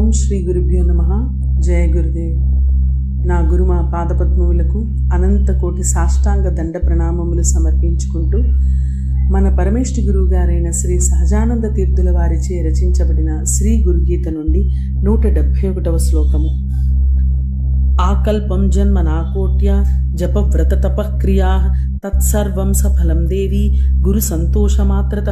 ఓం శ్రీ గురుభ్యో నమ. జయ గురుదేవ్. నా గురుమా పాదపద్మములకు అనంత కోటి సాష్టాంగ దండ ప్రణామములు సమర్పించుకుంటూ మన పరమేష్టి గురువు గారైన శ్రీ సహజానంద తీర్థుల వారిచే రచించబడిన శ్రీ గురుగీత నుండి నూట డెబ్భై ఒకటవ శ్లోకము. ఆకల్పం జన్మ నాకోట్య జపవ్రత తపక్రియా తత్సర్వం సఫలం దేవి గురు సంతోషమాత్రత.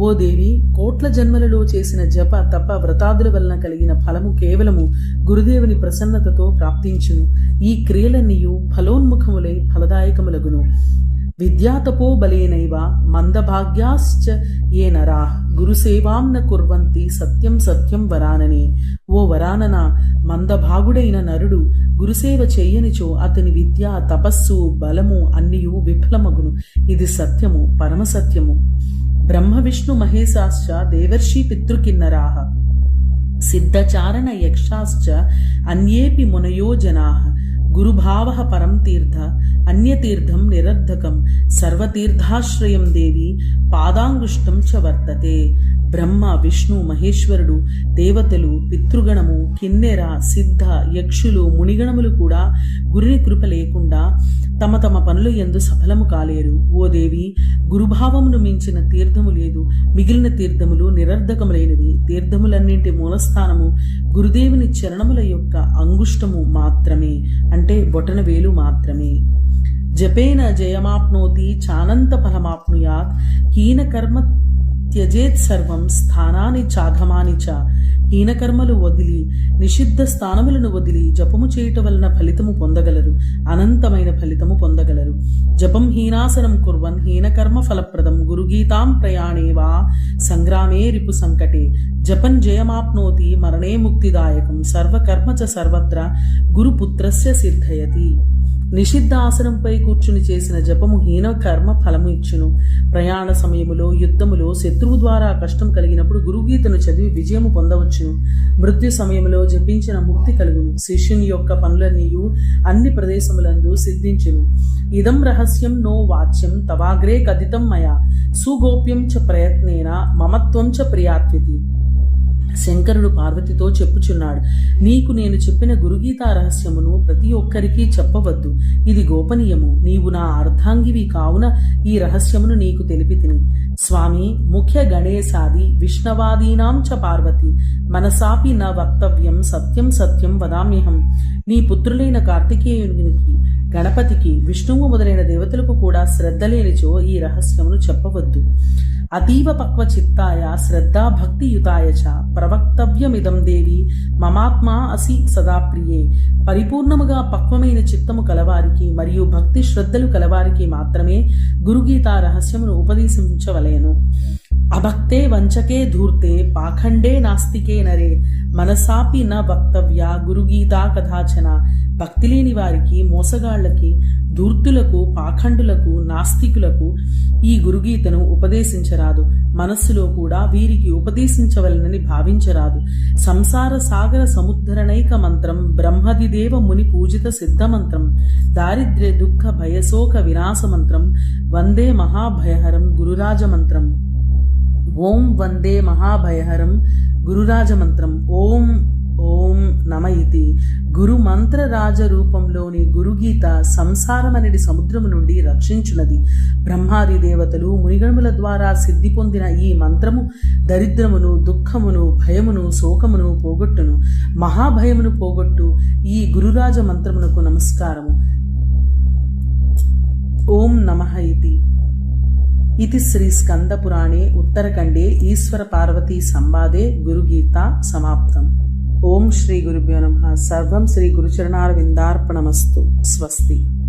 ఓ దేవి కోట్ల జన్మలలో చేసిన జప తప వ్రతాదుల వలన కలిగిన ఫలము కేవలము గురుదేవుని ప్రసన్నతతో ప్రాప్తించును. ఈ క్రియలన్నీయు ఫలోన్ముఖములై ఫలదాయకములగును. విద్యాతపో బలేనైవ మందభాగ్యాశ్చ ఏ నరా గురుసేవాం న కుర్వంతి సత్యం సత్యం వరానని. ఓ వరానన మందభాగుడైన నరుడు గురుసేవ చెయ్యనిచో అతని విద్య తపస్సు బలము అన్నియు విఫలమగును. ఇది సత్యము పరమసత్యము బ్రహ్మ విష్ణు మహేశాశ్చ దేవర్షి పితృకిన్నరాహ సిద్ధచారణ యక్షాశ్చ అన్యేపి మునయో జనాః గురుభావ పరం తీర్థ అన్యతీర్థం నిరర్ధకం సర్వతీర్థాశ్రయం దేవి పాదాంగుష్టం చ వర్తతే బ్రహ్మ విష్ణు మహేశ్వరుడు దేవతలు పితృగణము కిన్నెర సిద్ధ యక్షులు మునిగణములు కూడా గురుని కృప లేకుండా తమ తమ పనులు ఎందు సఫలము కాలేరు. ఓ దేవి గురుభావమును మించిన తీర్థము లేదు. మిగిలిన తీర్థములు నిరర్ధకములైనవి. తీర్థములన్నింటి మూలస్థానము గురుదేవుని చరణముల యొక్క అంగుష్టము మాత్రమే అంటే బొటన వేలు మాత్రమే. జపేన జయమాప్నోతి చానంత ఫలమాప్నుయాత్. హీనకర్మ త్యజేత్ సర్వం స్థానాని చాఘమాని చ హీనకర్మలు వదిలి నిషిద్ధ స్థానములను వదిలి జపము చేయుట వలన ఫలితము పొందగలరు అనంతమైన ఫలితము పొందగలరు. జపం హీనాసనం కుర్వన్ హీనకర్మ ఫలప్రదం గురుగీతాం ప్రయాణే వా సంగ్రామే రిపు సంకటే. జపం జయమాప్నోతి మరణే ముక్తిదాయకం సర్వకర్మ చ సర్వత్ర గురుపుత్రస్య సిద్ధయతి. నిషిద్ధ ఆసనంపై కూర్చుని చేసిన జపము హీన కర్మ ఫలము ఇచ్చును. ప్రయాణ సమయములో యుద్ధములో శత్రువు ద్వారా కష్టం కలిగినప్పుడు గురుగీతను చదివి విజయము పొందవచ్చును. మృత్యు సమయంలో జపించిన ముక్తి కలుగును. శిష్యుని యొక్క పనులన్నీయు అన్ని ప్రదేశములందు సిద్ధించును. ఇదం రహస్యం నో వాచ్యం తవాగ్రే కథితం మయా. సుగోప్యం చ ప్రయత్నేన మమత్వం చ ప్రియాత్వితి శంకరుడు పార్వతితో చెప్పుచున్నాడు. నీకు నేను చెప్పిన గురుగీతా రహస్యమును ప్రతి ఒక్కరికి చెప్పవద్దు. ఇది గోపనీయము. నీవు నా అర్ధాంగివి కావున ఈ రహస్యమును నీకు తెలిపి తిని. స్వామి ముఖ్య గణేశాది విష్ణవాదీనాం చ పార్వతి. మనసాపి నా వక్తవ్యం సత్యం సత్యం వదామ్యహం. నీ పుత్రులైన కార్తికేయునికి గణపతికి విష్ణువు మొదలైన దేవతలకు కూడా శ్రద్ధ లేనిచో ఈ రహస్యమును చెప్పవద్దు. అతీవ పక్వ చిత్తాయ శ్రద్ధా భక్తియుతాయ చ ప్రవక్తవ్యమిదం దేవి. మమాత్మా అసి సదా ప్రియే. పరిపూర్ణముగా పక్వమైన చిత్తము కలవారికి మరియు భక్తి శ్రద్ధలు కలవారికి మాత్రమే గురుగీతా రహస్యమును ఉపదేశించవలేను. అభక్తే వంచకే ధూర్తే పాఖండే నాస్తికే నరే. మనసాపి న వక్తవ్య గురుగీతా కథాచన. భక్తి లేని వారికి మోసగాళ్ళకి ధూర్తులకు పాఖండులకు నాస్తికులకు ఈ గురుగీతను ఉపదేశించరాదు. మనస్సులో కూడా వీరికి ఉపదేశించవలనని భావించరాదు. సంసార సాగర సముద్ధరణైక మంత్రం బ్రహ్మదిదేవ ముని పూజిత సిద్ధ మంత్రం దారిద్ర్య దుఃఖ భయశోక వినాశ మంత్రం వందే మహాభయహరం గురురాజ మంత్రం. ఓం వందే మహాభయహరం గురురాజ మంత్రం. ఓం గురు మంత్ర రాజ రూపంలోని గురుగీత సంసారమనడి సముద్రము నుండి రక్షించున్నది బ్రహ్మాది దేవతలు మునిగణముల ద్వారా సిద్ధి పొందిన ఈ మంత్రము దరిద్రమును దుఃఖమును భయమును శోకమును పోగొట్టును. మహాభయమును పోగొట్టు ఈ గురురాజ మంత్రమునకు నమస్కారము. ఓం నమ ఇది. ఇది శ్రీ స్కందపురాణే ఉత్తరఖండే ఈశ్వర పార్వతీ సంవాదే గురుగీత సమాప్తం. ఓం శ్రీ గురుభ్యో నమ. సర్వం శ్రీ గురుచరణారవిందార్పణమస్తు. స్వస్తి.